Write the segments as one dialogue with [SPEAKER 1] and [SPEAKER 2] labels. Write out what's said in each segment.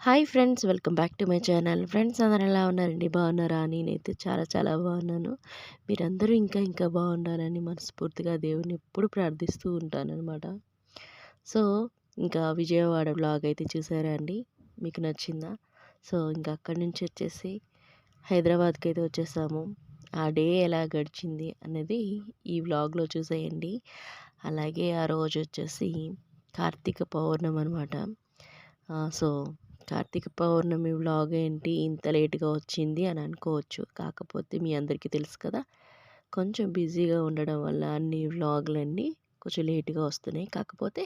[SPEAKER 1] Hi friends welcome back to my channel. Friends అందరు ఎలా ఉన్నారండి? బాగున్నారా? నేనైతే చాలా చాలా బాగున్నాను. మీరందరూ ఇంకా ఇంకా బాగుండాలని మనస్ఫూర్తిగా దేవుని ఎప్పుడు ప్రార్థిస్తూ ఉంటానన్నమాట. సో ఇంకా విజయవాడ బ్లాగ్ అయితే చూసారా అండి? మీకు నచ్చిందా? సో ఇంకా అక్కడి నుంచి వచ్చేసి హైదరాబాద్కి అయితే వచ్చేసాము. ఆ డే ఎలా గడిచింది అనేది ఈ వ్లాగ్లో చూసేయండి. అలాగే ఆ రోజు వచ్చేసి కార్తీక పౌర్ణమి అనమాట సో కార్తీక పౌర్ణమి వ్లాగ్ ఏంటి? ఇంత లేట్గా వచ్చింది అని అనుకోవచ్చు. కాకపోతే మీ అందరికీ తెలుసు కదా కొంచెం బిజీగా ఉండడం వల్ల అన్ని వ్లాగ్లన్నీ కొంచెం లేట్గా వస్తున్నాయి. కాకపోతే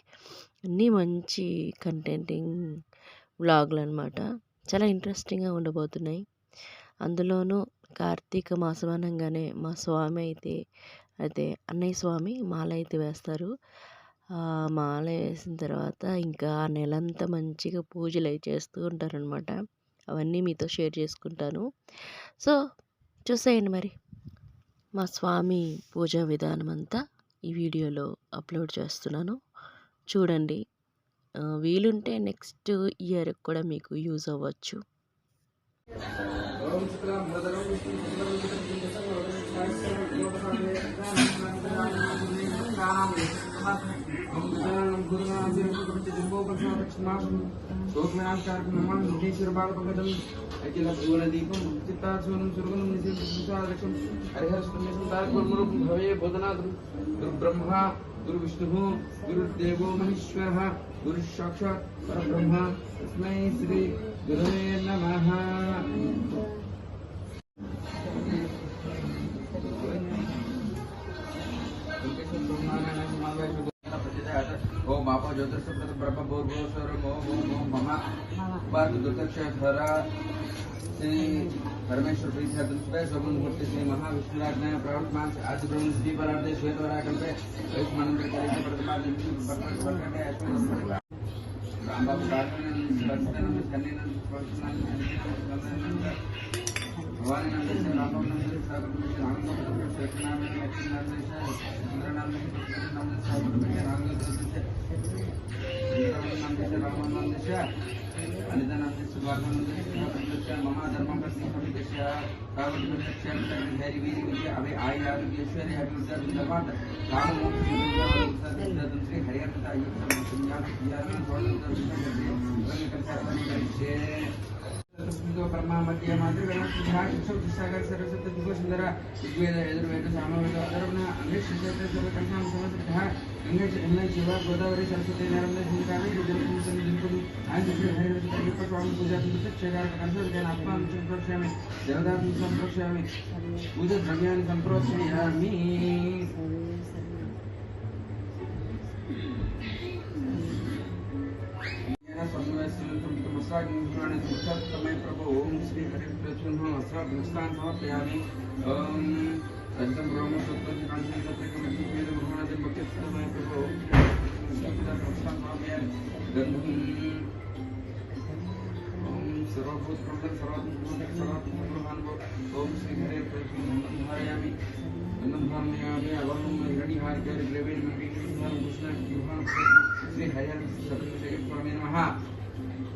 [SPEAKER 1] అన్నీ మంచి కంటెంటింగ్ వ్లాగ్లు అనమాట చాలా ఇంట్రెస్టింగ్గా ఉండబోతున్నాయి. అందులోనూ కార్తీక మాసం అనగానే మా స్వామి అయితే అయితే అన్నయ్య స్వామి మాల అయితే వేస్తారు. మాల వేసిన తర్వాత ఇంకా ఆ నెలంతా మంచిగా పూజలు అవి చేస్తూ ఉంటారనమాట. అవన్నీ మీతో షేర్ చేసుకుంటాను. సో చూసేయండి మరి. మా స్వామి పూజా విధానం అంతా ఈ వీడియోలో అప్లోడ్ చేస్తున్నాను. చూడండి. వీలుంటే నెక్స్ట్ ఇయర్ కూడా మీకు యూజ్ అవ్వచ్చు.
[SPEAKER 2] अखिलपूर्णदीपं चित्ताचूर्णं सुर्गुणं निशिर्विशालक्षं हरिहरशून्यं बोधना दुर्ब्रह्मा गुरुविष्णुः गुरुर्देवो महेश्वरः गुरुः साक्षात् परब्रह्म। तस्मै श्री श्री परमेश्वर प्रीति दुष्पे सगुण मूर्ति श्री महाविष्णुराज्ञान प्रवट मांस आदि ब्रह्म श्री परार्थे श्वेत वराकल्पे वैश्मान प्रतिमा रामबाबू भगवान नाम से राम नाम से सब राम नाम से कृष्ण नाम से कृष्ण नाम से इंद्र नाम से कृष्ण नाम से सब राम नाम से नाम से राम नाम से अनित नाम से सुधार नाम से कृष्ण महाधर्म पत्नी पवित्र कावट पवित्र हरि वीर विजय अभि आय आरोग्येश्वर हरि सर धन्यवाद राम मोक्ष श्री हरिहर तथा युक्त संज्ञान किया ना थोड़ा सा करते हैं करते हैं లక్ష్మీనారాయణ బ్రహ్మ మధ్య మాతృ సాగర సరస్వతి దిగో సుందర ఋగ్వేద యజుర్వేద సామవేద అధర్వణ అన్వేషణ కంఠాం సమస్త గంగా గంగా శివ గోదావరి సరస్వతి నర్మద సింగావి జలపురం దింపుడు ఆయన శ్రీ హరిహర అయ్యప్ప స్వామి పూజా క్షేగార కన్సర్జన ఆత్మాను సంప్రోక్షామి దేవదాత్మ సంప్రోక్షామి పూజ ద్రవ్యాన్ని సంప్రోక్షయామి पुष्पाग्निपुराणे तत्तमय तो प्रभो ओम श्री हरिप्रचुन अस्त्राभ्यस्तान समर्पयामि ओम अजम ब्रह्म सत्वचिरांशं सत्यकमिति वेद भगवानादि भक्तिस्तमय प्रभो ओम सत्याभ्यस्तान समर्पयामि गन्धं ओम सर्वभूत प्रबल सर्वात्मक सर्वात्मक ओम श्री हरे प्रचुन धारयामि गन्धं धारयामि अवहम हिरणिहार ग्रवेण विष्णु कृष्ण। श्री हरिहर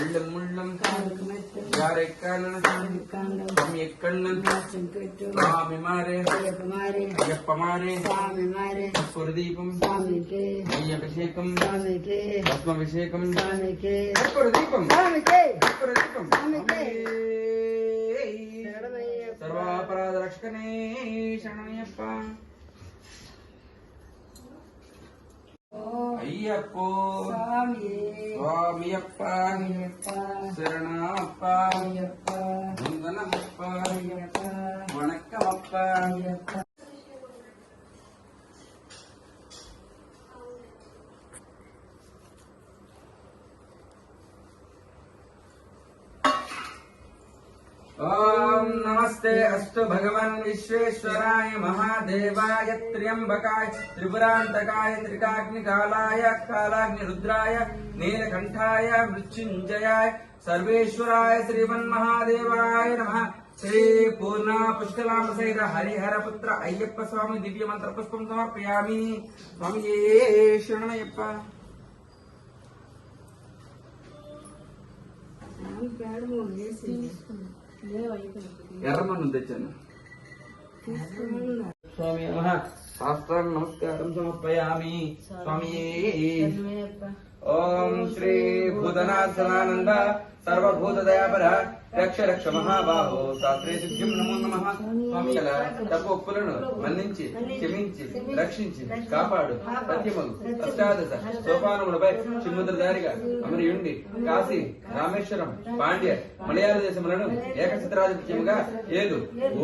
[SPEAKER 2] உள்ளம் உள்ளம் കണ്ണൻ സ്വാമിമാരെ
[SPEAKER 3] അയ്യപ്പമാരെ
[SPEAKER 2] സ്വർദീപം നെയ്യഭിഷേകം പത്മഭിഷേകം സ്വർദീപം സ്വർദീപം
[SPEAKER 3] സർവാപരാധ
[SPEAKER 2] ലക്ഷണേ ശരണയപ്പ ஐயப்போ சுவாமி அப்பா சரணப்பா. முந்தனப்பா வணக்கம் नमस्ते, अस्तु भगवन् विश्वेश्वराय महादेवाय त्र्यम्बकाय, त्रिपुरान्तकाय, त्रिकाग्निकालाय, कालाग्निरुद्राय, नीलकण्ठाय, मृत्युञ्जयाय, सर्वेश्वराय, श्रीमन्महादेवाय नमः। श्री पूर्णा पुष्कलाम सहित हरिहरपुत्र अय्यप्प स्वामी दिव्य मंत्र पुष्पं समर्पयामि स्वामी शरणयप्प ఎర్రమన్ను తెచ్చాను. స్వామి శాస్త్రం నమస్కారం సమర్పయామి. స్వామి ఓం శ్రీ భూతనాథ సదానంద సర్వభూత దయాపర రక్ష రక్ష మహాబాహో. శాస్త్రే సిద్ధిం నమో నమ.
[SPEAKER 3] స్వామి గల తప్పు
[SPEAKER 2] ఒప్పులను మన్నించి క్షమించి రక్షించి కాపాడు. సత్యములు అష్టాదశ సోపానములపై చిమ్ముద్రదారిగా అమరియుండి కాశీ రామేశ్వరం పాండ్య మలయాళ దేశములను ఏకచిత్రాధిపత్యముగా ఏదు.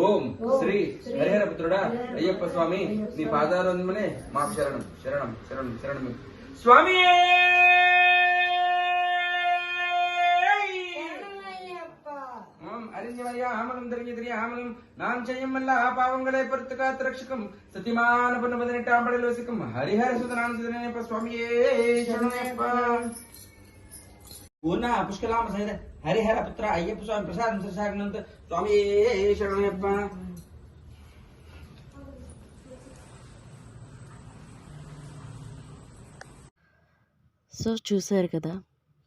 [SPEAKER 2] ఓం శ్రీ హరిహరపుత్రుడా అయ్యప్ప స్వామి నీ பாதாரமே மா சரணம் சரணம் சரணம் சரணம் சுவாமியே அறிஞ்சவரையா ஆமலும் தெரிஞ்சதிரியா ஆமலும் நாம் செய்யும் அல்ல பாவங்களை பொறுத்து காத்து ரட்சிக்கும் புஷ்கலாம சைத ஹரிஹர புத்திர ஐயப்ப சுவாமி பிரசாதம் சுவாமியே சரணயப்பா
[SPEAKER 1] సో చూశారు కదా!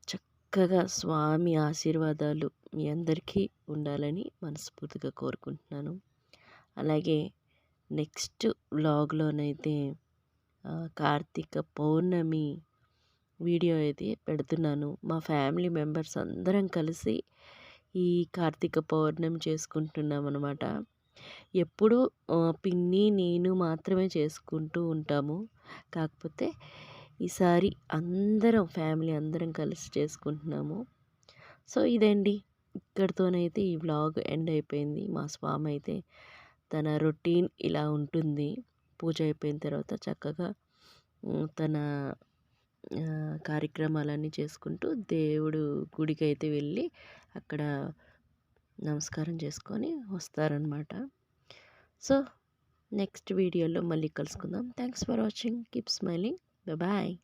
[SPEAKER 1] చక్కగా స్వామి ఆశీర్వాదాలు మీ అందరికీ ఉండాలని మనస్ఫూర్తిగా కోరుకుంటున్నాను. అలాగే నెక్స్ట్ వ్లాగ్లోనైతే కార్తీక పౌర్ణమి వీడియో అయితే పెడుతున్నాను. మా ఫ్యామిలీ మెంబర్స్ అందరం కలిసి ఈ కార్తీక పౌర్ణమి చేసుకుంటున్నాం అనమాట ఎప్పుడు పిన్ని నేను మాత్రమే చేసుకుంటూ ఉంటాము. కాకపోతే ఈసారి అందరం ఫ్యామిలీ అందరం కలిసి చేసుకుంటున్నాము. సో ఇదండి. ఇక్కడితోనైతే ఈ వ్లాగ్ ఎండ్ అయిపోయింది. మా స్వామి అయితే తన రొటీన్ ఇలా ఉంటుంది. పూజ అయిపోయిన తర్వాత చక్కగా తన కార్యక్రమాలన్నీ చేసుకుంటూ దేవుడు గుడికి అయితే వెళ్ళి అక్కడ నమస్కారం చేసుకొని వస్తారనమాట సో నెక్స్ట్ వీడియోలో మళ్ళీ కలుసుకుందాం. Thanks for watching. Keep smiling. Bye bye.